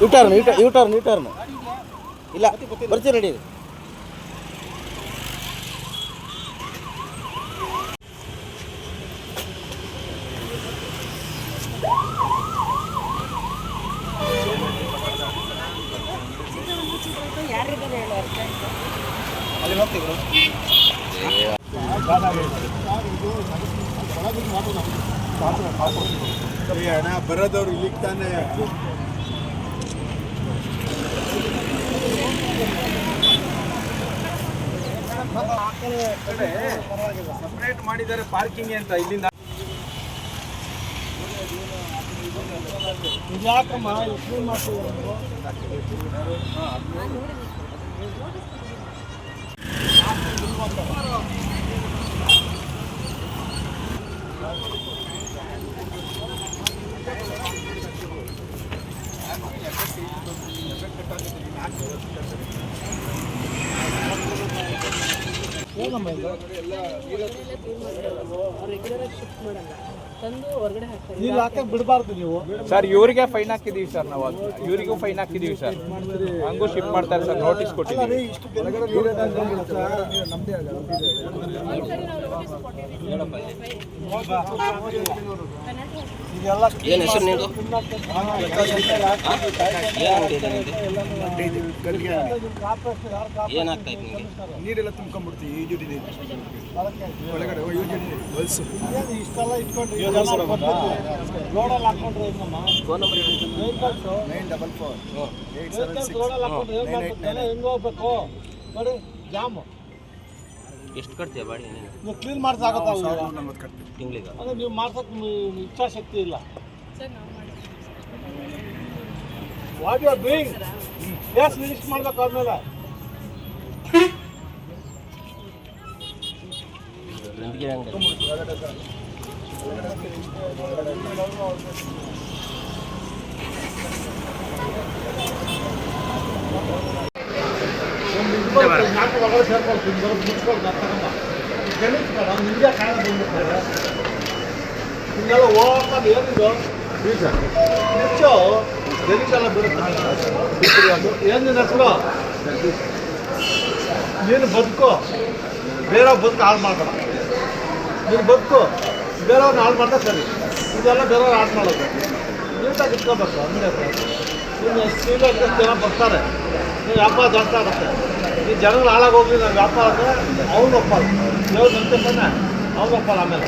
U turn U turn U turn ಇಲ್ಲ ಬರ್ತೀವಿ ready ಯಾರಿದ್ದಾರೆ ಹೇಳು ಅರ್ಜೆಂಟ್ ಅಲ್ಲಿ ಹೋಗ್ತೀವಿ ಹಣ ಬರೋದವ್ರು ಇಲ್ಲಿಗೆ ತಾನೇ ಸಪ್ರೇಟ್ ಮಾಡಿದ್ದಾರೆ ಪಾರ್ಕಿಂಗ್ ಅಂತ ಇಲ್ಲಿಂದ. ರೆಗ್ಯುಲರ್ ಶಿಫ್ಟ್ ಮಾಡಲ್ಲ ತಂದು ಹೊರಗಡೆ ಹಾಕ್ತಾರೆ ಶಿಫ್ಟ್ ಮಾಡಲ್ಲ. ಸರ್ ಇವರಿಗೆ ಫೈನ್ ಹಾಕಿದೀವಿ ಸರ್ ನಾವು ಅದು. ಇವರಿಗೂ ಫೈನ್ ಹಾಕಿದೀವಿ ಸರ್. ಹಂಗೂ ಶಿಫ್ಟ್ ಮಾಡ್ತಾರೆ ಸರ್ ನೋಟಿಸ್ ಕೊಟ್ಟಿದ್ದೀವಿ. ಏನಾಗ್ತಾ ನಿಮಗೆ? ನೀರೆಲ್ಲ ತುಂಬ್ಕೊಂಡ್ಬಿಡ್ತೀವಿ ಈ ಒಳಗಡೆ ಇಷ್ಟೆಲ್ಲ ಇಟ್ಕೊಂಡು ರೋಡಲ್ಲಿ ಹಾಕೊಂಡ್ರೆ ಏನಮ್ಮ phone number vehicles nine double four. Eight seven six. ರೋಡಲ್ಲಿ ಹಾಕೊಂಡ್ರೆ ಏನು ಮಾಡ್ತಾರೆ ಜನ ಹೋಗ್ಬೇಕು ನೋಡಿ ಜಾಮ್. ಎಷ್ಟು ಕಟ್ತೀಯ ಬಾಡಿ ನೀವು ಕ್ಲೀನ್ ಕಟ್ತೀವಿ. ತಿಂಗಳಿಗೆ? ಅಂದ್ರೆ ನೀವು ಮಾಡ್ಸಕ್ ನಿಮ್ಗೆ ಇಚ್ಛಾಶಕ್ತಿ ಇಲ್ಲ. ಸರ್ ನಾವು ಮಾಡಿ ವಾಟ್ ಯು ಆರ್ ಡೂಯಿಂಗ್ ಮಾಡ್ಬೇಕು ಆದ್ಮೇಲೆ. ಅಂಗಡಿ ನಾಲ್ಕು ಒಳಗಡೆ ಸೇರ್ಕೊಳ್ತೀನಿ ಬರೋದು ಮುಚ್ಕೊಂಡು ನಾನು ತಗೊಂಬ ಗಣಿಸ್ಬೇಡ ನಿಂಗೆ ಕಾಣ ಬಂದ್ಬಿಡ್ತಾರೆ ಹಿಂಗೆಲ್ಲ ಹೋಗ್ಕೊಂಡು ಏನಿದು ಬೀಜ ಮುಚ್ಚು ಗಣಿಸೆಲ್ಲ ಬಿಡುತ್ತೆ ಅದು ಏನು ನಿನ್ನ ಹೆಸರು ನೀನು ಬದುಕು ಬೇರೆ ಬದುಕು ಹಾಳು ಮಾಡ್ಬೇಡ ನೀನು ಬದುಕು ಬೇರೆಯವ್ರನ್ನ ಹಾಳು ಮಾಡ್ತಾ ಸರಿ. ಇದೆಲ್ಲ ಬೇರೆಯವ್ರು ಹಾಳು ಮಾಡೋದು. ನೀಟಾಗಿ ಇಟ್ಕೋಬೇಕು ಅಂಗಡಿ ಹತ್ರ ಇನ್ನು ಸೀನಿಯರ್ ಜನ ಬರ್ತಾರೆ. ನೀವು ವ್ಯಾಪಾರ ಜಾಸ್ತಿ ಆಗುತ್ತೆ. ಈ ಜನಗಳು ಹಾಳಾಗೋಗ್ಲಿ, ನಾವು ವ್ಯಾಪಾರ ಅಂದರೆ ಅವ್ನು ಒಪ್ಪಲ್ಲ ದೇವ್ರು ನಂತರ ಅವ್ನು ಒಪ್ಪಲ್ಲ ಆಮೇಲೆ.